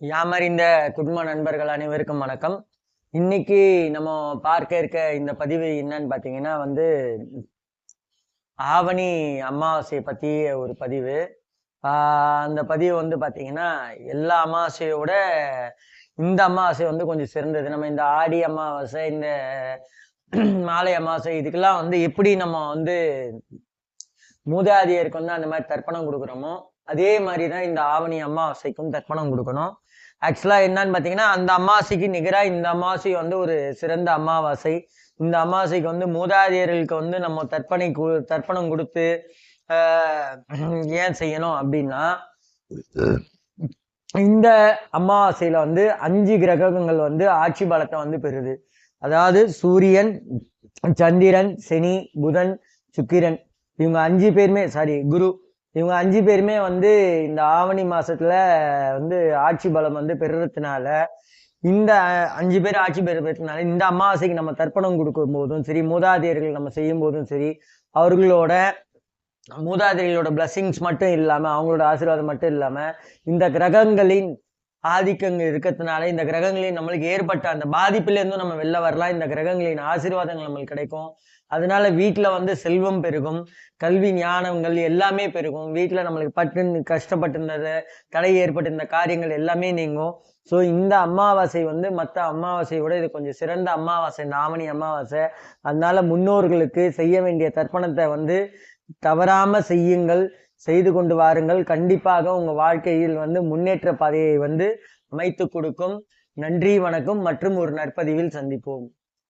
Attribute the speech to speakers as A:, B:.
A: யாமறிந்த குடும்ப நண்பர்கள் அனைவருக்கும் வணக்கம். இன்னைக்கு நம்ம பார்க்க இருக்க இந்த பதிவு என்னன்னு பார்த்தீங்கன்னா வந்து ஆவணி அமாவாசையை பற்றி ஒரு பதிவு. அந்த பதிவு வந்து பார்த்தீங்கன்னா எல்லா அமாவாசையோட இந்த அமாவாசை வந்து கொஞ்சம் சிறந்தது. நம்ம இந்த ஆடி அமாவாசை இந்த மாலை அமாவாசை இதுக்கெல்லாம் வந்து எப்படி நம்ம வந்து மூதாதியருக்கு வந்து அந்த மாதிரி தர்ப்பணம் கொடுக்குறோமோ அதே மாதிரி தான் இந்த ஆவணி அமாவாசைக்கும் தர்ப்பணம் கொடுக்கணும். ஆக்சுவலாக என்னன்னு பார்த்தீங்கன்னா அந்த அமாவாசைக்கு நிகராக இந்த அமாவாசை வந்து ஒரு சிறந்த அமாவாசை. இந்த அமாவாசைக்கு வந்து மூதாதையர்களுக்கு வந்து நம்ம தர்ப்பணை கு- தர்ப்பணம் கொடுத்து ஏன் செய்யணும் அப்படின்னா இந்த அமாவாசையில வந்து அஞ்சு கிரகங்கள் வந்து ஆட்சி பலத்தை வந்து பெறுது. அதாவது சூரியன் சந்திரன் சனி புதன் சுக்கிரன். இவங்க அஞ்சு பேருமே சாரி குரு இவங்க அஞ்சு பேருமே வந்து இந்த ஆவணி மாசத்துல வந்து ஆட்சி பலம் வந்து பெறுறதுனால இந்த அஞ்சு பேர் ஆட்சி பெறுறதுனால இந்த அமாவாசைக்கு நம்ம தர்ப்பணம் கொடுக்கும் போதும் சரி மூதாதையர்கள் நம்ம செய்யும் போதும் சரி அவர்களோட மூதாதையர்களோட பிளஸ்ஸிங்ஸ் மட்டும் இல்லாம அவங்களோட ஆசீர்வாதம் மட்டும் இல்லாம இந்த கிரகங்களின் ஆதிக்கங்கள் இருக்கிறதுனால இந்த கிரகங்களின் நம்மளுக்கு ஏற்பட்ட அந்த பாதிப்புலேருந்தும் நம்ம வெளில வரலாம். இந்த கிரகங்களின் ஆசீர்வாதங்கள் நம்மளுக்கு கிடைக்கும். அதனால வீட்டில் வந்து செல்வம் பெருகும். கல்வி ஞானங்கள் எல்லாமே பெருகும். வீட்டில் நம்மளுக்கு பட்டு கஷ்டப்பட்டிருந்தது தடை ஏற்பட்டிருந்த காரியங்கள் எல்லாமே நீங்கும். ஸோ இந்த அமாவாசை வந்து மற்ற அமாவாசையோட இது கொஞ்சம் சிறந்த அமாவாசை நாமணி அமாவாசை. அதனால முன்னோர்களுக்கு செய்ய வேண்டிய தர்ப்பணத்தை வந்து தவறாமல் செய்யுங்கள். செய்து கொண்டு வாருங்கள். கண்டிப்பாக உங்க வாழ்க்கையில் வந்து முன்னேற்ற பாதையை வந்து அமைத்து கொடுக்கும். நன்றி வணக்கம் மற்றும் ஒரு நற்பதிவில் சந்திப்போம்.